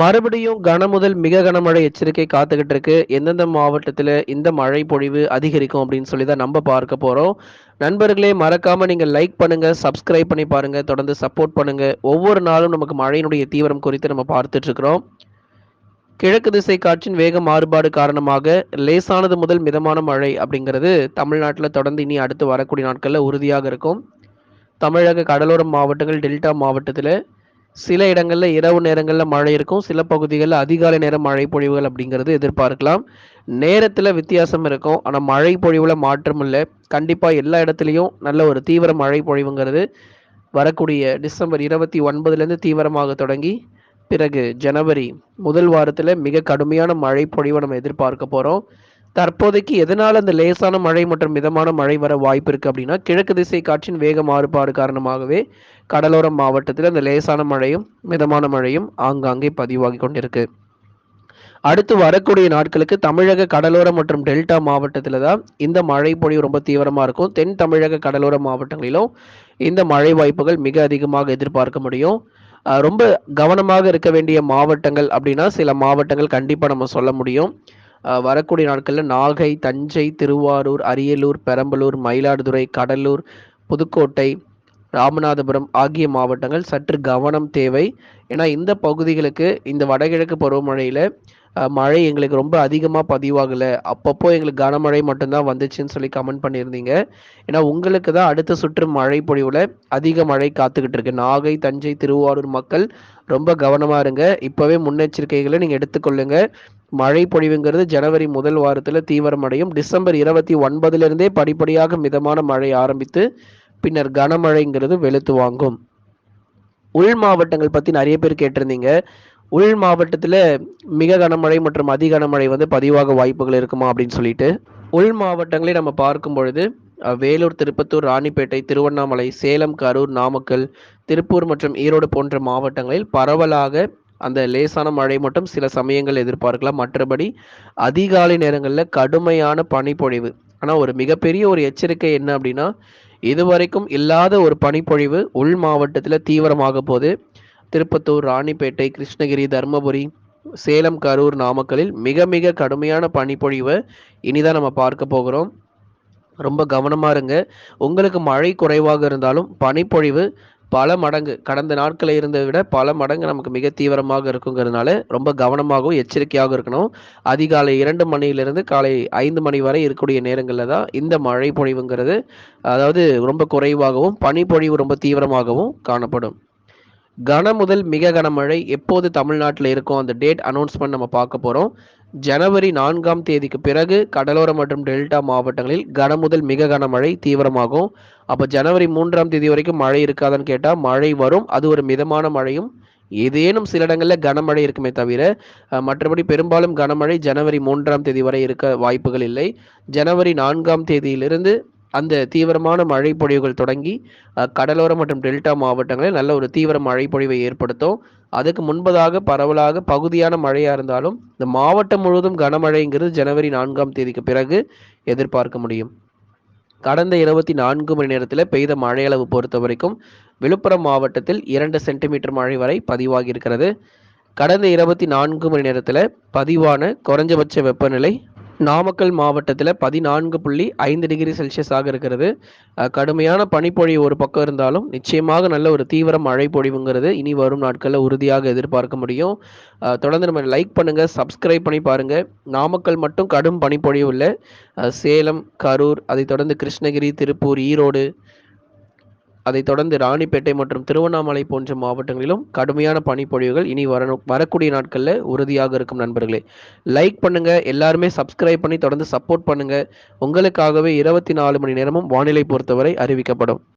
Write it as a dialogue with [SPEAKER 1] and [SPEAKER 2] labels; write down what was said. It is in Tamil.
[SPEAKER 1] மறுபடியும் கனமுதல் மிக கனமழை எச்சரிக்கை காத்துக்கிட்டு இருக்கு எந்தெந்த மாவட்டத்தில் இந்த மழை பொழிவு அதிகரிக்கும் அப்படின்னு சொல்லி தான் நம்ம பார்க்க போகிறோம் நண்பர்களே மறக்காம நீங்க லைக் பண்ணுங்க சப்ஸ்கிரைப் பண்ணி பாருங்க தொடர்ந்து சப்போர்ட் பண்ணுங்க. ஒவ்வொரு நாளும் நமக்கு மழையினுடைய தீவிரம் குறித்து நம்ம பார்த்துட்டு இருக்கிறோம். கிழக்கு திசை காற்றின் வேக மாறுபாடு காரணமாக லேசானது முதல் மிதமான மழை அப்படிங்கிறது தமிழ்நாட்டில் தொடர்ந்து இனி அடுத்து வரக்கூடிய நாட்களில் உறுதியாக இருக்கும். தமிழக கடலோர மாவட்டங்கள் டெல்டா மாவட்டத்தில் சில இடங்களில் இரவு நேரங்களில் மழை இருக்கும். சில பகுதிகளில் அதிகாலை நேரம் மழை பொழிவுகள் அப்படிங்கிறது எதிர்பார்க்கலாம். நேரத்தில் வித்தியாசம் இருக்கும். ஆனால் மழை பொழிவில் மாற்றம் இல்லை. கண்டிப்பாக எல்லா இடத்துலையும் நல்ல ஒரு தீவிர மழை பொழிவுங்கிறது வரக்கூடிய டிசம்பர் இருபத்தி ஒன்பதுலேருந்து தீவிரமாக தொடங்கி பிறகு ஜனவரி முதல் வாரத்தில் மிக கடுமையான மழை பொழிவை நம்ம எதிர்பார்க்க போகிறோம் தற்போதைக்கு எதனால் அந்த லேசான மழை மற்றும் மிதமான மழை வர வாய்ப்பு இருக்குது அப்படின்னா கிழக்கு திசை காற்றின் வேக மாறுபாடு காரணமாகவே கடலோர மாவட்டத்தில் அந்த லேசான மழையும் மிதமான மழையும் ஆங்காங்கே பதிவாகி கொண்டிருக்கு. அடுத்து வரக்கூடிய நாட்களுக்கு தமிழக கடலோர மற்றும் டெல்டா மாவட்டத்தில் தான் இந்த மழை பொழிவு ரொம்ப தீவிரமாக இருக்கும். தென் தமிழக கடலோர மாவட்டங்களிலும் இந்த மழை வாய்ப்புகள் மிக அதிகமாக எதிர்பார்க்க முடியும். ரொம்ப கவனமாக இருக்க வேண்டிய மாவட்டங்கள் அப்படின்னா சில மாவட்டங்கள் கண்டிப்பாக நம்ம சொல்ல முடியும். வரக்கூடிய நாட்களில் நாகை தஞ்சை திருவாரூர் அரியலூர் பெரம்பலூர் மயிலாடுதுறை கடலூர் புதுக்கோட்டை ராமநாதபுரம் ஆகிய மாவட்டங்கள் சற்று கவனம் தேவை. ஏன்னா இந்த பகுதிகளுக்கு இந்த வடகிழக்கு பருவமழையில் மழை எங்களுக்கு ரொம்ப அதிகமாக பதிவாகலை. அப்பப்போ எங்களுக்கு கனமழை மட்டும்தான் வந்துச்சுன்னு சொல்லி கமெண்ட் பண்ணியிருந்தீங்க. ஏன்னா உங்களுக்கு தான் அடுத்த சுற்று மழை பொழிவில் அதிக மழை காத்துக்கிட்டு இருக்கு. நாகை தஞ்சை திருவாரூர் மக்கள் ரொம்ப கவனமாக இருங்க. இப்போவே முன்னெச்சரிக்கைகளை நீங்கள் எடுத்துக்கொள்ளுங்க. மழை பொழிவுங்கிறது ஜனவரி முதல் வாரத்தில் தீவிரமடையும். டிசம்பர் இருபத்தி ஒன்பதுலேருந்தே படிப்படியாக மிதமான மழை ஆரம்பித்து பின்னர் கனமழைங்கிறது வெளுத்து வாங்கும். உள் மாவட்டங்கள் பற்றி நிறைய பேர் கேட்டிருந்தீங்க. உள் மாவட்டத்தில் மிக கனமழை மற்றும் அதி கனமழை வந்து பதிவாக வாய்ப்புகள் இருக்குமா அப்படின்னு சொல்லிட்டு. உள் மாவட்டங்களை நம்ம பார்க்கும் பொழுது வேலூர் திருப்பத்தூர் ராணிப்பேட்டை திருவண்ணாமலை சேலம் கரூர் நாமக்கல் திருப்பூர் மற்றும் ஈரோடு போன்ற மாவட்டங்களில் பரவலாக அந்த லேசான மழை மட்டும் சில சமயங்கள் எதிர்பார்க்கலாம். மற்றபடி அதிகாலை நேரங்களில் கடுமையான பனிப்பொழிவு. ஆனால் ஒரு மிகப்பெரிய ஒரு எச்சரிக்கை என்ன அப்படின்னா இதுவரைக்கும் இல்லாத ஒரு பனிப்பொழிவு உள் மாவட்டத்தில் தீவிரமாக போது. திருப்பத்தூர் ராணிப்பேட்டை கிருஷ்ணகிரி தருமபுரி சேலம் கரூர் நாமக்கலில் மிக மிக கடுமையான பனிப்பொழிவு இனிதான் நம்ம பார்க்க போகிறோம். ரொம்ப கவனமாக இருங்க. உங்களுக்கு மழை குறைவாக இருந்தாலும் பனிப்பொழிவு பல மடங்கு கடந்த நாட்களில் இருந்ததை விட பல மடங்கு நமக்கு மிக தீவிரமாக இருக்குங்கிறதுனால ரொம்ப கவனமாகவும் எச்சரிக்கையாக இருக்கணும். அதிகாலை இரண்டு மணியிலிருந்து காலை ஐந்து மணி வரை இருக்கக்கூடிய நேரங்களில் தான் இந்த மழை பொழிவுங்கிறது அதாவது ரொம்ப குறைவாகவும் பனிப்பொழிவு ரொம்ப தீவிரமாகவும் காணப்படும். கன முதல் மிக கனமழை எப்போது தமிழ்நாட்டில் இருக்கும் அந்த டேட் அனௌன்ஸ்மெண்ட் நம்ம பார்க்க போகிறோம் ஜனவரி நான்காம் தேதிக்கு பிறகு கடலோர மற்றும் டெல்டா மாவட்டங்களில் கன முதல் மிக கனமழை தீவிரமாகும். அப்போ ஜனவரி மூன்றாம் தேதி வரைக்கும் மழை இருக்காதான்னு கேட்டால் மழை வரும். அது ஒரு மிதமான மழையும் ஏதேனும் சில இடங்களில் கனமழை இருக்குமே தவிர மற்றபடி பெரும்பாலும் கனமழை ஜனவரி மூன்றாம் தேதி வரை இருக்க வாய்ப்புகள் இல்லை. ஜனவரி நான்காம் தேதியிலிருந்து அந்த தீவிரமான மழை பொழிவுகள் தொடங்கி கடலோரம் மற்றும் டெல்டா மாவட்டங்களில் நல்ல ஒரு தீவிர மழை பொழிவை ஏற்படுத்தும். அதுக்கு முன்பதாக பரவலாக பகுதியான மழையாக இருந்தாலும் இந்த மாவட்டம் முழுவதும் கனமழைங்கிறது ஜனவரி நான்காம் தேதிக்கு பிறகு எதிர்பார்க்க முடியும். கடந்த இருபத்தி நான்கு மணி நேரத்தில் பெய்த மழையளவு பொறுத்த வரைக்கும் விழுப்புரம் மாவட்டத்தில் இரண்டு சென்டிமீட்டர் மழை வரை பதிவாகி இருக்கிறது. கடந்த இருபத்தி நான்கு மணி நேரத்தில் பதிவான குறைஞ்சபட்ச வெப்பநிலை நாமக்கல் மாவட்டத்தில் பதினான்கு புள்ளி ஐந்து டிகிரி செல்சியஸாக இருக்கிறது. கடுமையான பனிப்பொழிவு ஒரு பக்கம் இருந்தாலும் நிச்சயமாக நல்ல ஒரு தீவிர மழை பொழிவுங்கிறது இனி வரும் நாட்களில் உறுதியாக எதிர்பார்க்க முடியும். தொடர்ந்து நம்ம லைக் பண்ணுங்கள் சப்ஸ்கிரைப் பண்ணி பாருங்கள் நாமக்கல் மட்டும் கடும் பனிப்பொழிவு இல்லை. சேலம் கரூர் அதை தொடர்ந்து கிருஷ்ணகிரி திருப்பூர் ஈரோடு அதைத் தொடர்ந்து ராணிப்பேட்டை மற்றும் திருவண்ணாமலை போன்ற மாவட்டங்களிலும் கடுமையான பனிப்பொழிவுகள் இனி வர வரக்கூடிய நாட்களில் உறுதியாக இருக்கும் நண்பர்களே. லைக் பண்ணுங்க எல்லாருமே சப்ஸ்கிரைப் பண்ணி தொடர்ந்து சப்போர்ட் பண்ணுங்க. உங்களுக்காகவே இருபத்தி நாலு மணி நேரமும் வானிலை பொறுத்தவரை அறிவிக்கப்படும்.